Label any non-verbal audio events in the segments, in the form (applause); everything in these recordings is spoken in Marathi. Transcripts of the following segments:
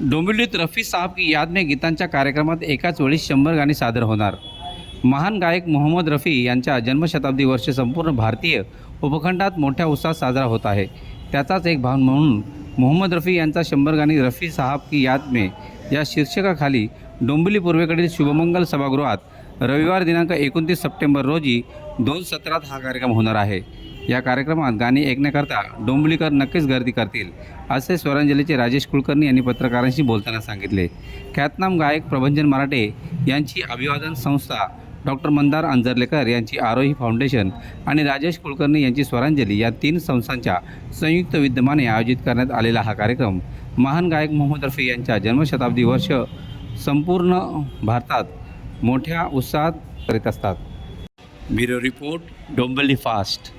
डोंबिवलीत रफी साहब की याद में गीतांच्या कार्यक्रमात एकाच वेळी शंभर गाणी सादर होणार. महान गायक मोहम्मद रफी यांच्या जन्मशताब्दी वर्ष संपूर्ण भारतीय उपखंडात मोठ्या उत्साहात साजरा होत आहे. त्याचाच एक भाग म्हणून मोहम्मद रफी यांचा शंभर गाणी रफी साहब की याद में या शीर्षकाखाली डोंबिवली पूर्वेकडील शुभमंगल सभागृहात रविवार दिनांक एकोणतीस सप्टेंबर रोजी दोन सत्रात हा कार्यक्रम होणार आहे. या कार्यक्रमात गाणी ऐकण्याकरता डोंबलीकर नक्कीच गर्दी करतील असे स्वरांजलीचे राजेश कुलकर्णी यांनी पत्रकारांशी बोलताना सांगितले. ख्यातनाम गायक प्रभंजन मराठे यांची अभिवादन संस्था डॉक्टर मंदार अंजर्लेकर यांची आरोही फाउंडेशन आणि राजेश कुलकर्णी यांची स्वरांजली या तीन संस्थांच्या संयुक्त विद्यमाने आयोजित करण्यात आलेला हा कार्यक्रम महान गायक मोहम्मद रफी यांच्या जन्मशताब्दी वर्ष संपूर्ण भारतात मोठ्या उत्साहात करीत असतात. Bureau report Dombivli fast.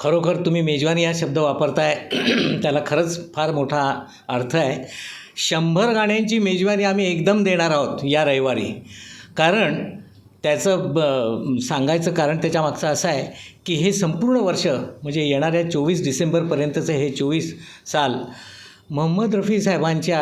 खरोखर तुम्ही मेजवानी हा शब्द वापरताय (clears throat) त्याला खरंच फार मोठा अर्थ आहे. शंभर गाण्यांची मेजवानी आम्ही एकदम देणार आहोत या रविवारी. कारण त्याचं ब सांगायचं कारण त्याच्यामागचं असं आहे की हे संपूर्ण वर्ष म्हणजे येणाऱ्या चोवीस डिसेंबरपर्यंतचं हे चोवीस साल मोहम्मद रफी साहेबांच्या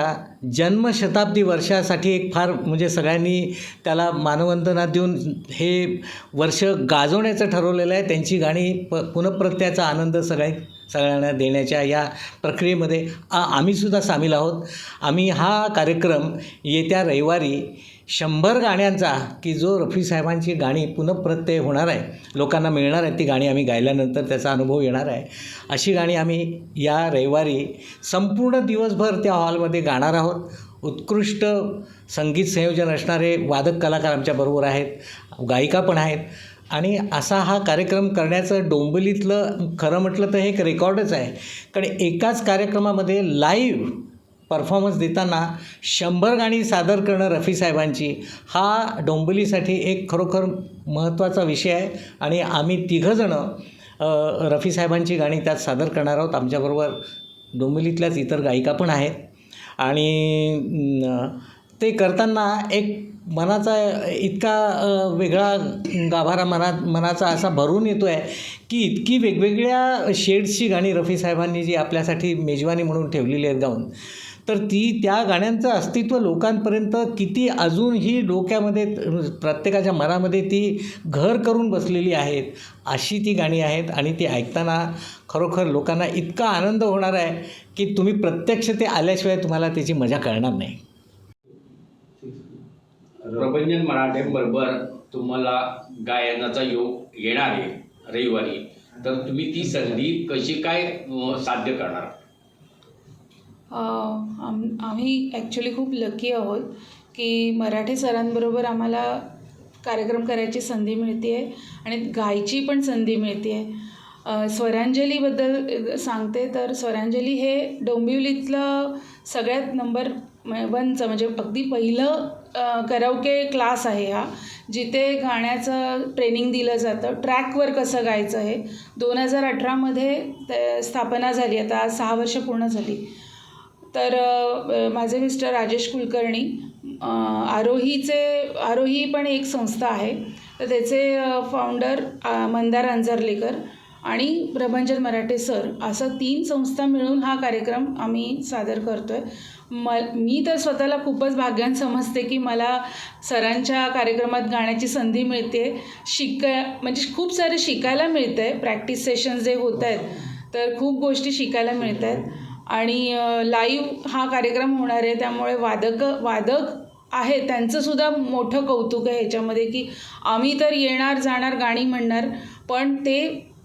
जन्मशताब्दी वर्षासाठी एक फार म्हणजे सगळ्यांनी त्याला मानवंदना देऊन हे वर्ष गाजवण्याचं ठरवलेलं आहे. त्यांची गाणी प पुनःप्रत्याचा आनंद सगळ्या सगळ्यांना देण्याच्या या प्रक्रियेमध्ये आ आम्हीसुद्धा सामील आहोत. आम्ही हा कार्यक्रम येत्या रविवारी शंभर गाण्यांचा की जो रफी साहेबांची गाणी पुनप्रत्यय होणार आहे लोकांना मिळणार आहे ती गाणी आम्ही गायल्यानंतर त्याचा अनुभव येणार आहे. अशी गाणी आम्ही या रविवारी संपूर्ण दिवसभर त्या हॉलमध्ये गाणार आहोत. उत्कृष्ट संगीत संयोजन असणारे वादक कलाकार आमच्याबरोबर आहेत. गायिका पण आहेत. आणि असा हा कार्यक्रम करण्याचं डोंबिवलीतलं खरं म्हटलं तर हे एक रेकॉर्डच आहे. कारण एकाच कार्यक्रमामध्ये लाईव्ह परफॉर्मन्स देताना शंभर गाणी सादर करणं रफी साहेबांची हा डोंबिवलीसाठी एक खरोखर महत्त्वाचा विषय आहे. आणि आम्ही तिघंजणं रफी साहेबांची गाणी त्यात सादर करणार आहोत. आमच्याबरोबर डोंबिवलीतल्याच इतर गायिका पण आहेत. आणि ते करताना एक मनाचा इतका वेगळा गाभारा मनात मनाचा असा भरून येतो आहे की इतकी वेगवेगळ्या शेड्सची गाणी रफी साहेबांनी जी आपल्यासाठी मेजवानी म्हणून ठेवलेली आहेत गाऊन. तर ती त्या गाण्यांचं अस्तित्व लोकांपर्यंत किती अजूनही डोक्यामध्ये प्रत्येकाच्या मनामध्ये ती घर करून बसलेली आहेत अशी ती गाणी आहेत आणि ती ऐकताना खरोखर लोकांना इतका आनंद होणार आहे की तुम्ही प्रत्यक्ष ते आल्याशिवाय तुम्हाला त्याची मजा कळणार नाही. प्रभंजन मराठेबरोबर तुम्हाला गायनाचा योग येणार आहे रविवारी. तर तुम्ही ती संधी कशी काय साध्य करणार? आम आम्ही ॲक्च्युली खूप लकी आहोत की मराठी सरांबरोबर आम्हाला कार्यक्रम करायची संधी मिळते आहे आणि गायची पण संधी मिळते आहे स्वरांजलीबद्दल सांगते तर स्वरांजली हे डोंबिवलीतलं सगळ्यात नंबर वनचं म्हणजे अगदी पहिलं करवके क्लास आहे हा जिथे गाण्याचं ट्रेनिंग दिलं जातं. ट्रॅकवर कसं गायचं हे? दोन हजार अठरामध्ये ते स्थापना झाली आता आज सहा वर्ष पूर्ण झाली. तर माझे मिस्टर राजेश कुलकर्णी आरोहीचे आरोही पण एक संस्था आहे. तर त्याचे फाउंडर मंदार अंजर्लेकर आणि प्रभंजन मराठे सर असं तीन संस्था मिळून हा कार्यक्रम आम्ही सादर करतो आहे म मी तर स्वतःला खूपच भाग्यान समजते की मला सरांच्या कार्यक्रमात गाण्याची संधी मिळते. शिकाय म्हणजे खूप सारे शिकायला मिळतं आहे प्रॅक्टिस सेशन्स जे होत आहेत तर खूप गोष्टी शिकायला मिळत आहेत आणि लाईव्ह हा कार्यक्रम होणार आहे. त्यामुळे वादक वादक आहे. त्यांचंसुद्धा मोठं कौतुक आहे ह्याच्यामध्ये की आम्ही तर येणार जाणार गाणी म्हणणार पण ते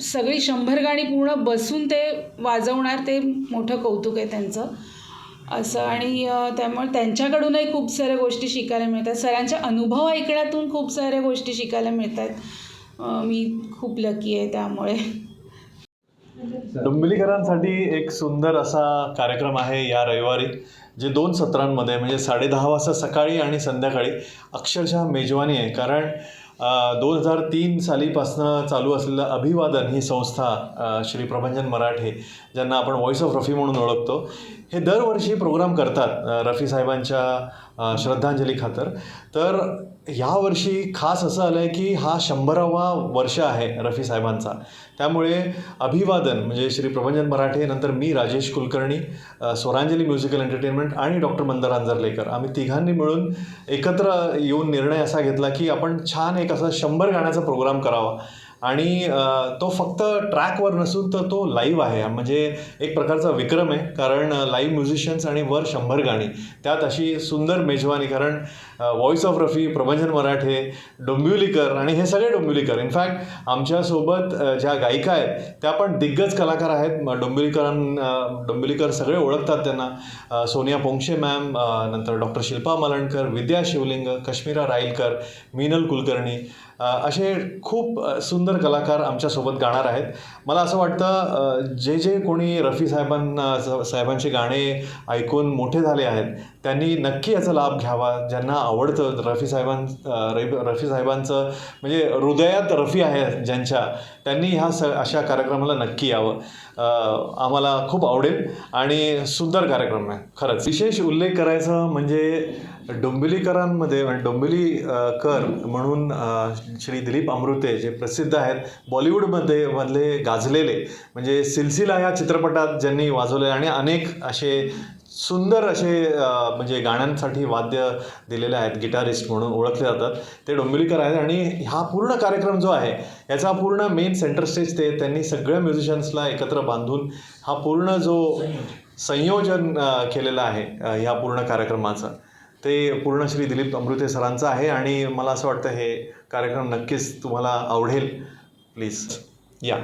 सगळी शंभर गाणी पूर्ण बसून ते वाजवणार ते मोठं कौतुक आहे त्यांचं. असं आणि त्यामुळे त्यांच्याकडूनही खूप साऱ्या गोष्टी शिकायला मिळतात. सरांचे अनुभव ऐकण्यातून खूप साऱ्या गोष्टी शिकायला मिळतात. मी खूप लकी आहे त्यामुळे. डोंबिवलीकरांसाठी एक सुंदर असा कार्यक्रम आहे या रविवारी जे दोन सत्रांमध्ये म्हणजे साडेदहा वाजता सकाळी आणि संध्याकाळी अक्षरशः मेजवानी आहे. कारण दोन हजार तीन सालीपासनं चालू असलेलं अभिवादन ही संस्था श्री प्रभंजन मराठे ज्यांना आपण व्हॉइस ऑफ रफी म्हणून ओळखतो हे दरवर्षी प्रोग्राम करतात रफी साहेबांच्या श्रद्धांजली खातर. तर ह्यावर्षी खास असं आलं आहे की हा शंभरावा वर्ष आहे रफी साहेबांचा. त्यामुळे अभिवादन म्हणजे श्री प्रभंजन मराठे नंतर मी राजेश कुलकर्णी स्वरांजली म्युझिकल एंटरटेनमेंट आणि डॉक्टर मंदार अंजरलेकर आम्ही तिघांनी मिळून एकत्र येऊन निर्णय असा घेतला की आपण छान एक असा शंभर गाण्याचा प्रोग्राम करावा. आणि तो फक्त ट्रॅकवर नसून तर तो लाईव्ह आहे. म्हणजे एक प्रकारचा विक्रम आहे. कारण लाईव्ह म्युझिशियन्स आणि वर शंभर गाणी. त्यात अशी सुंदर मेजवानी. कारण व्हॉइस ऑफ रफी प्रभंजन मराठे डोंबिवलीकर आणि हे सगळे डोंबिवलीकर. इनफॅक्ट आमच्यासोबत ज्या गायिका आहेत त्या पण दिग्गज कलाकार आहेत. डोंबिवलीकरां डोंबिवलीकर सगळे ओळखतात त्यांना. सोनिया पोंक्षे मॅम नंतर डॉक्टर शिल्पा मलणकर विद्या शिवलिंग कश्मीरा राईलकर मीनल कुलकर्णी असे खूप सुंदर कलाकार आमच्यासोबत गाणार आहेत. मला असं वाटतं जे जे कोणी रफी साहेबांना साहेबांचे गाणे ऐकून मोठे झाले आहेत त्यांनी नक्की याचा लाभ घ्यावा. ज्यांना आवडतं रफी साहेबां अ, रफी साहेबांचं म्हणजे हृदयात रफी आहे ज्यांच्या त्यांनी ह्या स अशा कार्यक्रमाला नक्की यावं. आम्हाला खूप आवडेल आणि सुंदर कार्यक्रम आहे खरंच. विशेष उल्लेख करायचा म्हणजे डोंबिवलीकरांमध्ये म्हणजे डोंबिवली कर म्हणून श्री दिलीप अमृते जे प्रसिद्ध आहेत बॉलिवूडमध्ये मधले गाजलेले म्हणजे सिलसिला या चित्रपटात ज्यांनी वाजवले आणि अनेक असे सुंदर असे म्हणजे गाण्यांसाठी वाद्य दिलेले आहेत गिटारिस्ट म्हणून ओळखले जातात. ते डोंबिवलीकर आहेत आणि हा पूर्ण कार्यक्रम जो आहे याचा पूर्ण मेन सेंटर स्टेज ते त्यांनी सगळ्या म्युझिशियन्सला एकत्र बांधून हा पूर्ण जो संयोजन केलेला केलेलं आहे ह्या पूर्ण कार्यक्रमाचं. ते पूर्ण श्री दिलीप अमृते सरांचं आहे आणि मला असं वाटतं हे कार्यक्रम नक्कीच तुम्हाला आवडेल. प्लीज या.